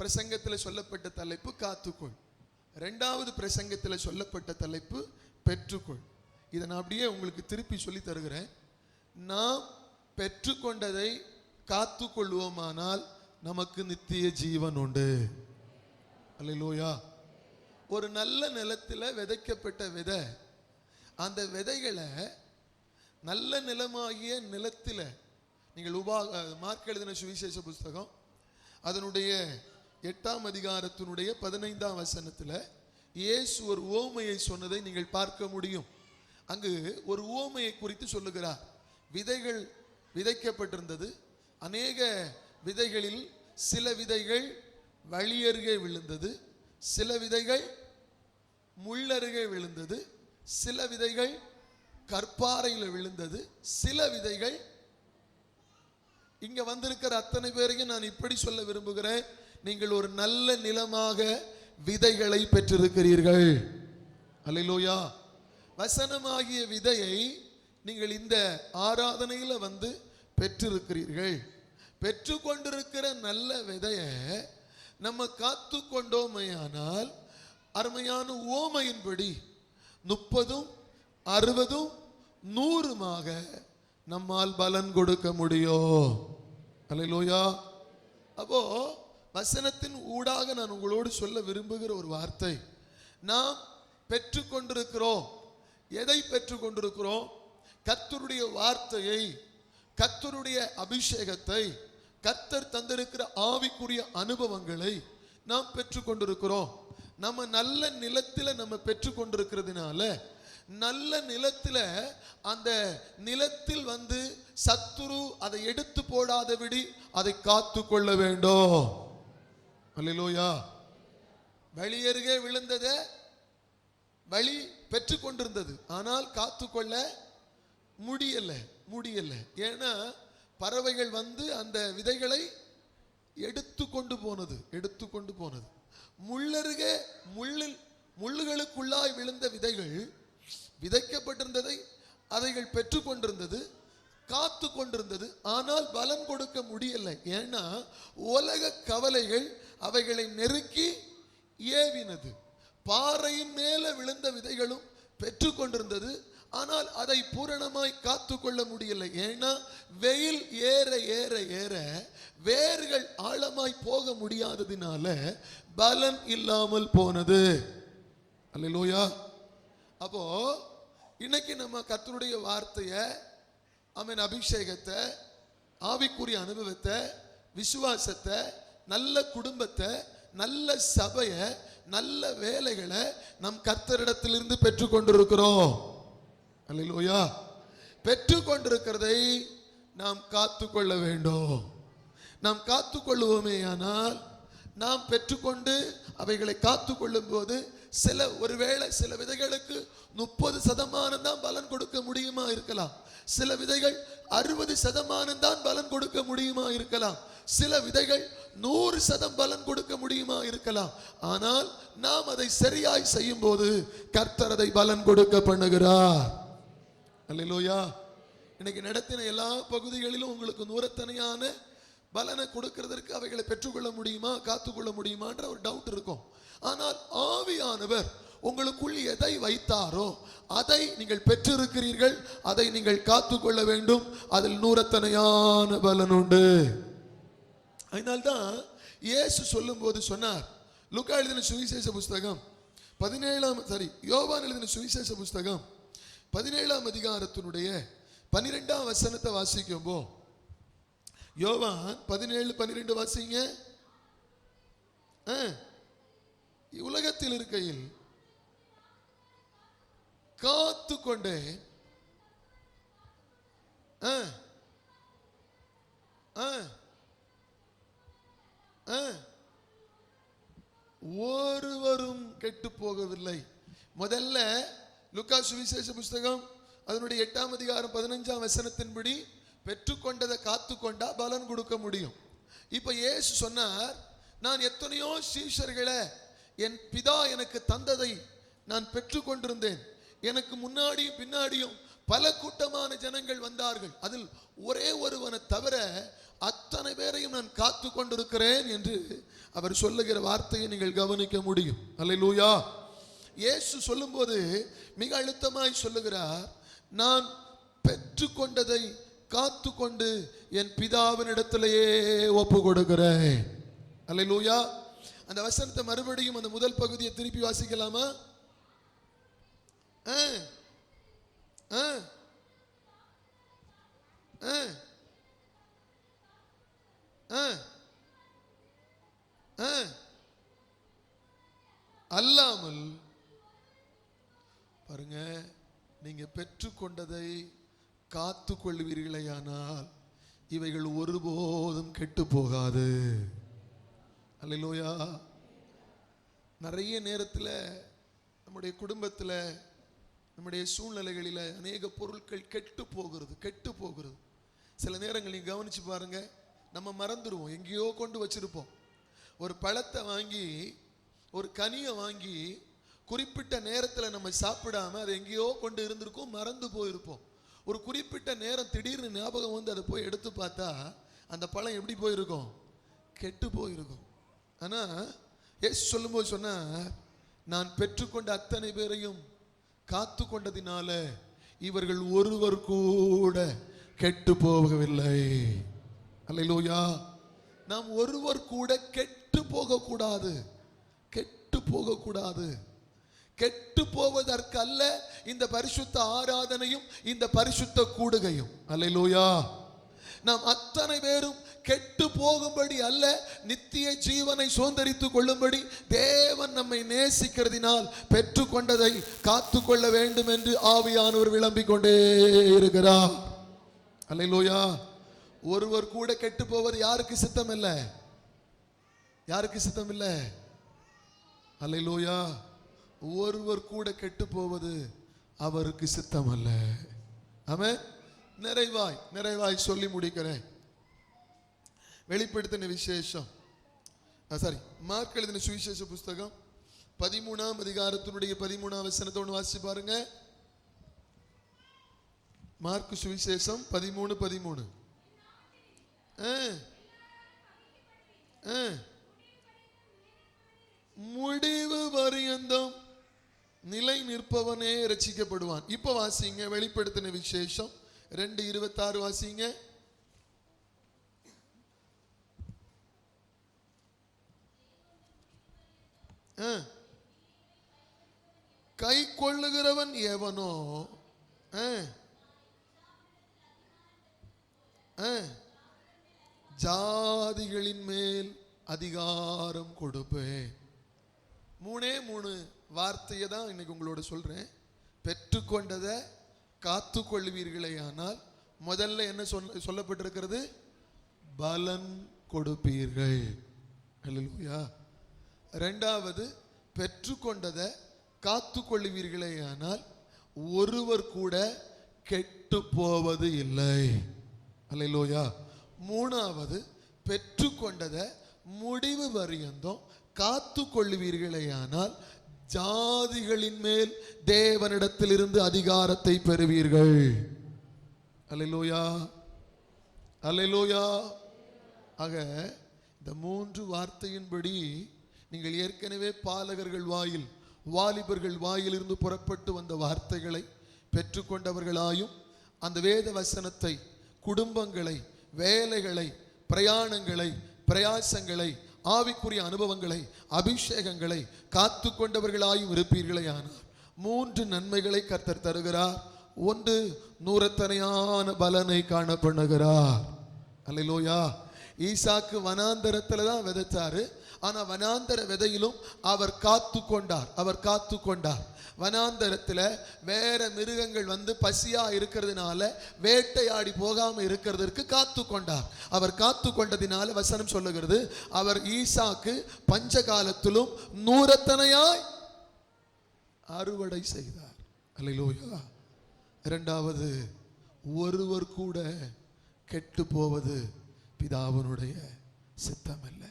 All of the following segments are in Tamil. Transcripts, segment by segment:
பிரசங்கத்தில் சொல்லப்பட்ட தலைப்பு காத்துக்கொள். ரெண்டாவது பிரசங்கத்தில் சொல்லப்பட்ட தலைப்பு பெற்றுக்கொள். இதை நான் அப்படியே உங்களுக்கு திருப்பி சொல்லி தருகிறேன். நாம் பெற்றுக்கொண்டதை காத்து கொள்வோமானால் நமக்கு நித்திய ஜீவன் உண்டு. அல்லேலூயா. ஒரு நல்ல நிலத்தில் விதைக்கப்பட்ட விதை அந்த விதைகளை நல்ல நிலமாகிய நிலத்தில் நீங்கள் உபா மார்க் எழுதின சுவிசேஷ புஸ்தகம் அதனுடைய எட்டாம் அதிகாரத்தினுடைய பதினைந்தாம் வசனத்தில் இயேசு ஒரு ஓமையை சொன்னதை நீங்கள் பார்க்க முடியும். அங்கு ஒரு ஓமையை குறித்து சொல்லுகிறார். விதைகள் விதைக்கப்பட்டிருந்தது. அநேக விதைகளில் சில விதைகள் வழியருகே விழுந்தது. சில விதைகள் முள்ளருகே விழுந்தது. சில விதைகள் கற்பாறையில் விழுந்தது. சில விதைகள் இங்க வந்திருக்கிற அத்தனை பேரையும் நான் இப்படி சொல்ல விரும்புகிறேன். நீங்கள் ஒரு நல்ல நிலமாக விதைகளை பெற்றிருக்கிறீர்கள். அல்லேலூயா. வசனமாகிய விதையை நீங்கள் இந்த ஆராதனையில் வந்து பெற்றிருக்கிறீர்கள். பெற்றுக்கொண்டிருக்கிற நல்ல விதையை நம்ம காத்து கொண்டோமையானால் அருமையான ஓமையின்படி முப்பதும் அறுபதும் நூறுமாக நம்மால் பலன் கொடுக்க முடியும். அல்லேலூயா. அப்போ வசனத்தின் ஊடாக நான் உங்களோடு சொல்ல விரும்புகிற ஒரு வார்த்தை. நாம் பெற்றுக்கொண்டிருக்கிறோம். எதை பெற்றுக்கொண்டிருக்கிறோம்? கர்த்தருடைய வார்த்தையை கத்தருடைய அபிஷேகத்தை கத்தர் தந்திருக்கிற ஆவிக்குரிய அனுபவங்களை நாம் பெற்றுக்கொண்டிருக்கிறோம். நம்ம நல்ல நிலத்தில் நம்ம பெற்றுக்கொண்டிருக்கிறதுனால நல்ல நிலத்தில் அந்த நிலத்தில் வந்து சத்துரு அதை எடுத்து போடாதபடி அதை காத்து கொள்ள வேண்டும். அல்லேலூயா வழியருகே விழுந்ததை வழி பெற்று கொண்டிருந்தது. ஆனால் காத்துக்கொள்ள முடியல முடியல. ஏன்னா பறவைகள் வந்து அந்த விதைகளை எடுத்து கொண்டு போனது எடுத்து கொண்டு போனது. முள்ளருகே முள்ளில் முள்ளுகளுக்குள்ளாய் விழுந்த விதைகள் விதைக்கப்பட்டிருந்ததை அதைகள் பெற்று கொண்டிருந்தது காத்து கொண்டிருந்தது. ஆனால் பலன் கொடுக்க முடியலை. ஏன்னா உலக கவலைகள் அவைகளை நெருக்கி ஏவினது. பாறையின் மேலே விழுந்த விதைகளும் பெற்று கொண்டிருந்தது. ஆனால் அதை பூரணமாய் காத்து கொள்ள முடியலை. ஏன்னா வெயில் ஏற ஏற ஏற வேர்கள் ஆழமாய் போக முடியாததினால பலன் இல்லாமல் போனது. அல்லேலூயா. அப்போ இன்னைக்கு நம்ம கத்தருடைய வார்த்தையை அவன் அபிஷேகத்தை ஆவிக்குரிய அனுபவத்தை விசுவாசத்தை நல்ல குடும்பத்தை நல்ல சபையை நல்ல வேலைகளை நம் கர்த்தரிடத்திலிருந்து பெற்றுக்கொண்டிருக்கிறோம் அல்லையா பெற்றுக்கொண்டிருக்கிறதை நாம் காத்துக்கொள்ள வேண்டும். நாம் காத்துக்கொள்ளுவோமே ஆனால் நாம் பெற்றுக்கொண்டு அவைகளை காத்துக்கொள்ளும் போது சில ஒருவேளை சில விதைகளுக்கு முப்பது சதமானம் தான் பலன் கொடுக்க முடியுமா இருக்கலாம். சில விதைகள் அறுபது சதமானம் தான் பலன் கொடுக்க முடியுமா இருக்கலாம். சில விதைகள் நூறு சதம் பலன் கொடுக்க முடியுமா இருக்கலாம். ஆனால் நாம் அதை சரியாய் செய்யும் போது கர்த்தர் அதை பலன் கொடுக்க பண்ணுகிறார். அல்லையிலோயா இன்னைக்கு நடத்தின எல்லா பகுதிகளிலும் உங்களுக்கு நூறத்தனையான பலனை கொடுக்கிறதற்கு அவைகளை பெற்றுக்கொள்ள முடியுமா காத்துக்கொள்ள முடியுமான்ற ஒரு டவுட் இருக்கும். ஆனால் ஆவியானவர் உங்களுக்குள் எதை வைத்தாரோ அதை நீங்கள் பெற்றிருக்கிறீர்கள் அதை நீங்கள் காத்துக்கொள்ள வேண்டும் அதில் நூறத்தனையான பலன் உண்டு. அதனால்தான் இயேசு சொல்லும்போது சொன்னார். லுக்கா எழுதின சுவிசேஷ புஸ்தகம் பதினேழாம் சாரி யோவான் எழுதின சுவிசேஷ புஸ்தகம் பதினேழாம் அதிகாரத்தினுடைய பன்னிரெண்டாம் வசனத்தை வாசிக்கும்போ. யோவான் பதினேழு பன்னிரெண்டு வாசிங்க. ஆ, உலகத்தில் இருக்கையில் காத்து கொண்டே ஆ, ஆ, ஒருவரும் கெட்டு போகவில்லை முதல்ல லுக்கா சுவிசேஷ புஸ்தகம் அதனுடைய எட்டாம் அதிகாரம் பதினஞ்சாம் வசனத்தின்படி பெற்றுக்கொண்டதை காத்து கொண்டா பலன் கொடுக்க முடியும். இப்ப இயேசு சொன்னார் நான் எத்தனையோ சீஷர்களை என் பிதா எனக்கு தந்ததை நான் பெற்றுக்கொண்டிருந்தேன். எனக்கு முன்னாடியும் பின்னாடியும் பல கூட்டமான ஜனங்கள் வந்தார்கள். அதில் ஒரே ஒருவனை தவிர அத்தனை பேரையும் நான் காத்து கொண்டிருக்கிறேன் என்று அவர் சொல்லுகிற வார்த்தையை நீங்கள் கவனிக்க முடியும். அல்ல லூயா இயேசு சொல்லும்போது மிக அழுத்தமாய் சொல்லுகிறார் நான் பெற்றுக்கொண்டதை காத்து கொண்டு என் பிதாவினிடத்திலேயே ஒப்பு கொடுக்கிறேன் அல்லேலூயா. அந்த வசனத்தை மறுபடியும் அந்த முதல் பகுதியை திருப்பி வாசிக்கலாமா? ஆ. அல்லாமல் பாருங்க நீங்க பெற்றுக்கொண்டதை காத்து கொள்வீர்களேயானால் இவைகள் ஒருபோதும் கெட்டு போகாது அல்லேலூயா. நிறைய நேரத்தில் நம்முடைய குடும்பத்தில் நம்முடைய சூழ்நிலைகளில் அநேக பொருட்கள் கெட்டு போகிறது கெட்டு போகிறது. சில நேரங்கள் நீங்கள் கவனித்து பாருங்க நம்ம மறந்துடுவோம். எங்கேயோ கொண்டு வச்சிருப்போம். ஒரு பழத்தை வாங்கி ஒரு கனியை வாங்கி குறிப்பிட்ட நேரத்தில் நம்ம சாப்பிடாம அது எங்கேயோ கொண்டு இருந்திருக்கோம் மறந்து போயிருப்போம். ஒரு குறிப்பிட்ட நேரம் திடீர்னு ஞாபகம் வந்து அதை போய் எடுத்து பார்த்தா அந்த பழம் எப்படி போயிருக்கும்? கெட்டு போயிருக்கும். ஆனால் ஏசு சொல்லும்போது சொன்னால் நான் பெற்றுக்கொண்ட அத்தனை பேரையும் காத்து கொண்டதினால இவர்கள் ஒருவர் கூட கெட்டு போகவில்லை. அல்லையிலோயா நாம் ஒருவர் கூட கெட்டு போகக்கூடாது. கெட்டு போகக்கூடாது. கெட்டு போவதற்கல்ல இந்த பரிசுத்த ஆராதனையும் இந்த பரிசுத்த கூடுகையும். அல்லேலூயா. நாம் அத்தனை பேரும் கெட்டு போகும்படி அல்ல நித்திய ஜீவனை சுதந்திரித்து கொள்ளும்படி தேவன் நம்மை நேசிக்கிறதினால் பெற்றுக்கொண்டதை காத்து கொள்ள வேண்டும் என்று ஆவியானவர் விளம்பிக் கொண்டே இருக்கிறார். லோயா ஒருவர் கூட கெட்டு போவது யாருக்கு சித்தம் இல்லை யாருக்கு சித்தம் இல்லை லோயா ஒருவர் கூட கெட்டு போவது அவருக்கு சித்தம் அல்ல ஆமாம் நிறைவாய் நிறைவாய் சொல்லி முடிக்கிறேன் வெளிப்படுத்தின விசேஷம் சாரி மார்க் எழுதின சுவிசேஷ புஸ்தகம் பதிமூணாம் அதிகாரத்தினுடைய பதிமூணாம் வசனத்தோடு வாசிச்சு பாருங்க மார்க் சுவிசேஷம் பதிமூணு பதிமூணு ஆ. ஆ. முடிவு பரியந்தம் நிலை நிற்பவனே ரசிக்கப்படுவான் இப்ப வாசிங்க வெளிப்படுத்தின விசேஷம் ரெண்டு இருபத்தாறு வாசிங்க. ஆ. கை கொள்ளுகிறவன் எவனோ ஜாதிகளின் மேல் அதிகாரம் கொடுப்பேன். மூணே மூணு வார்த்தையை தான் இன்னைக்கு உங்களோட சொல்றேன். பெற்றுக்கொண்டதை காத்து கொள்வீர்களே ஆனால் முதல்ல என்ன சொல்ல சொல்லப்பட்டிருக்கிறது? பலன் கொடுப்பீர்கள். அல்லேலூயா ரெண்டாவது பெற்றுக்கொண்டதை காத்து கொள்வீர்களே ஆனால் ஒருவர் கூட கெட்டு போவது இல்லை. அல்லையிலோயா மூணாவது பெற்றுக்கொண்டதை முடிவு பரியந்தம் காத்து கொள்வீர்களேயானால் ஜாதிகளின் மேல் தேவனிடத்திலிருந்து அதிகாரத்தை பெறுவீர்கள். அல்லேலூயா அலைலோயா ஆக இந்த மூன்று வார்த்தையின்படி நீங்கள் ஏற்கனவே பாலகர்கள் வாயில் வாலிபர்கள் வாயிலிருந்து புறப்பட்டு வந்த வார்த்தைகளை பெற்றுக்கொண்டவர்களாயும் அந்த வேத வசனத்தை குடும்பங்களை வேலைகளை பிரயாணங்களை பிரயாசங்களை ஆவிக்குரிய அனுபவங்களை அபிஷேகங்களை காத்து கொண்டவர்களாயும் இருப்பீர்களே ஆனால் மூன்று நன்மைகளை கர்த்தர் தருகிறார். ஒன்று நூறத்தனையான பலனை காண பண்ணுகிறார். அல்லேலூயா. ஈசாக்கு வனாந்தரத்தில் தான் விதைச்சாரு. ஆனா வனாந்தர விதையிலும் அவர் காத்து கொண்டார் அவர் காத்து கொண்டார் வனாந்தரத்துல வேற மிருகங்கள் வந்து பசியா இருக்கிறதுனால வேட்டையாடி போகாம இருக்கிறதற்கு காத்து கொண்டார் அவர் காத்து கொண்டதினால வசனம் சொல்லுகிறது அவர் ஈசாக்கு பஞ்ச காலத்திலும் நூறத்தனையாய் அறுவடை செய்தார். அல்லையிலோயா இரண்டாவது ஒருவர் கூட கெட்டு போவது பிதாவனுடைய சித்தம் இல்லை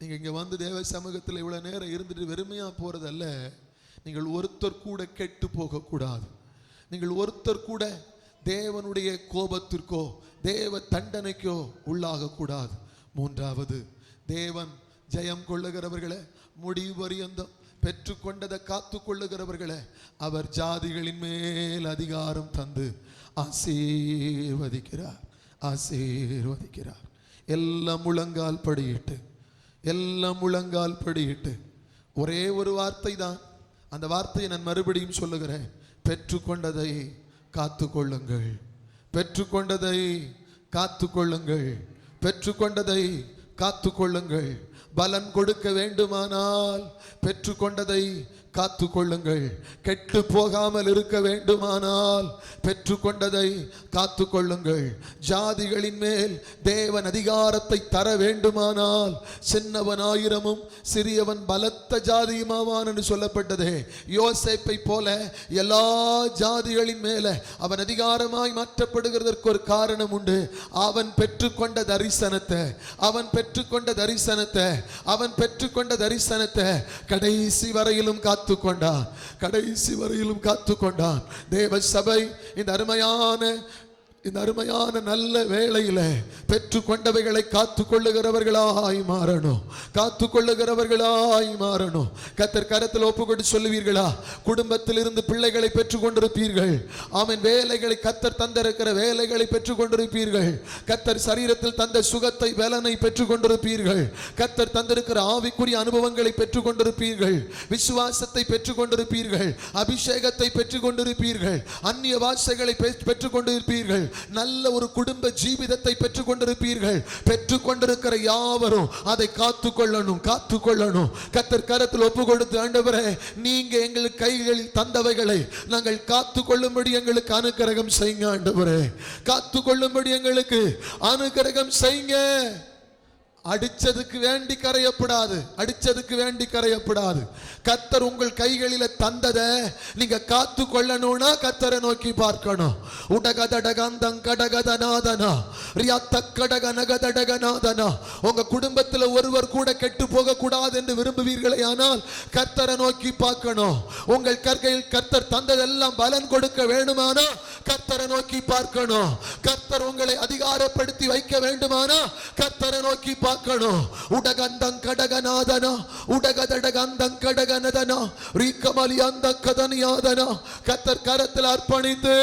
நீங்கள் இங்கே வந்து தேவ சமூகத்தில் இவ்வளோ நேரம் இருந்துட்டு வெறுமையாக போகிறதல்ல நீங்கள் ஒருத்தர் கூட கெட்டு போகக்கூடாது. நீங்கள் ஒருத்தர் கூட தேவனுடைய கோபத்திற்கோ தேவ தண்டனைக்கோ உள்ளாகக்கூடாது. மூன்றாவது தேவன் ஜெயம் கொள்ளுகிறவர்களே முடிவு பரியந்தம் பெற்றுக்கொண்டதை காத்து கொள்ளுகிறவர்களை அவர் ஜாதிகளின் மேல் அதிகாரம் தந்து ஆசீர்வதிக்கிறார். ஆசீர்வதிக்கிறார். எல்லாம் முழங்கால் படியிட்டு எல்லாம் முழங்கால் படியிட்டு. ஒரே ஒரு வார்த்தை தான் அந்த வார்த்தையை நான் மறுபடியும் சொல்லுகிறேன். பெற்றுக்கொண்டதை காத்து கொள்ளுங்கள் பெற்றுக்கொண்டதை காத்து கொள்ளுங்கள் பெற்றுக்கொண்டதை காத்து கொள்ளுங்கள் பலன் கொடுக்க வேண்டுமானால் பெற்றுக்கொண்டதை காத்து கொள்ளுங்கள் கெட்டு போகாமல் இருக்க வேண்டுமானால் பெற்றுக்கொண்டதை காத்து கொள்ளுங்கள் ஜாதிகளின் மேல் தேவன் அதிகாரத்தை தர வேண்டுமானால் சின்னவன் ஆயிரமும் சிறியவன் பலத்த ஜாதியுமாவான் என்று சொல்லப்பட்டதே. யோசேப்பை போல எல்லா ஜாதிகளின் மேல அவன் அதிகாரமாய் மாற்றப்படுகிறதற்கு ஒரு காரணம் உண்டு. அவன் பெற்றுக்கொண்ட தரிசனத்தை அவன் பெற்றுக்கொண்ட தரிசனத்தை அவன் பெற்றுக்கொண்ட தரிசனத்தை கடைசி வரையிலும் காத்து காத்து கொண்டான் கடைசி வரையிலும் காத்து கொண்டான் தேவ சபை இந்த அருமையான இந்த அருமையான நல்ல வேளையில பெற்றுக்கொண்டவைகளை காத்து கொள்ளுகிறவர்களாய் மாறணும். காத்து கொள்ளுகிறவர்களாய் மாறணும். கத்தர் கரத்தில் ஒப்புக்கொண்டு சொல்லுவீர்களா? குடும்பத்தில் இருந்து பிள்ளைகளை பெற்றுக் கொண்டிருப்பீர்கள் ஆமென் வேலைகளை கத்தர் தந்திருக்கிற வேலைகளை பெற்றுக் கொண்டிருப்பீர்கள் கத்தர் சரீரத்தில் தந்த சுகத்தை வேலனை பெற்றுக் கொண்டிருப்பீர்கள் கத்தர் தந்திருக்கிற ஆவிக்குரிய அனுபவங்களை பெற்றுக் கொண்டிருப்பீர்கள் விசுவாசத்தை பெற்றுக் கொண்டிருப்பீர்கள் அபிஷேகத்தை பெற்றுக் கொண்டிருப்பீர்கள் அந்நிய வாசைகளை பெற்றுக் கொண்டிருப்பீர்கள் நல்ல ஒரு குடும்ப ஜீவிதத்தை பெற்றுக் கொண்டிருப்பீர்கள் பெற்றுக் கொண்டிருக்கிற யாவரும் அதை காத்து கொள்ளணும் காத்து கொள்ளணும் கத்தர் கரத்தில் ஒப்பு கொடுத்து ஆண்டவரே நீங்க எங்களுக்கு கைகளில் தந்தவைகளை நாங்கள் காத்து கொள்ளும்படி எங்களுக்கு அனுக்கிரகம் செய்யுங்க ஆண்டவரே. காத்து கொள்ளும்படி எங்களுக்கு அனுக்கிரகம் செய்யுங்க. அடிச்சதுக்கு வேண்டி கரையப்படாது அடிச்சதுக்கு வேண்டி கரையப்படாது. கத்தர் உங்கள் கைகளில தந்ததை நீங்க காத்து கொள்ளணும்னா கத்தரை நோக்கி பார்க்கணும். உடகதடகந்தங் கடகதநாதனா ரியாத்த கடக நகதடகநாதனா உங்க குடும்பத்துல ஒருவர் கூட கெட்டு போக கூடாது என்று விரும்புவீர்களே ஆனால் கத்தரை நோக்கி பார்க்கணும். உங்கள் கற்கையில் கத்தர் தந்ததெல்லாம் பலன் கொடுக்க வேணுமானா கத்தரை நோக்கி பார்க்கணும். கத்தர் உங்களை அதிகாரப்படுத்தி வைக்க வேண்டுமானா? கத்தரை நோக்கி பார்க்கணும். உடகந்தங் கடகநாதனோ உடகதடகந்தங் கடகநதனோ ரீக்கமலி அந்த கதனியாதனோ கத்தர் கரத்தில் அர்ப்பணித்து.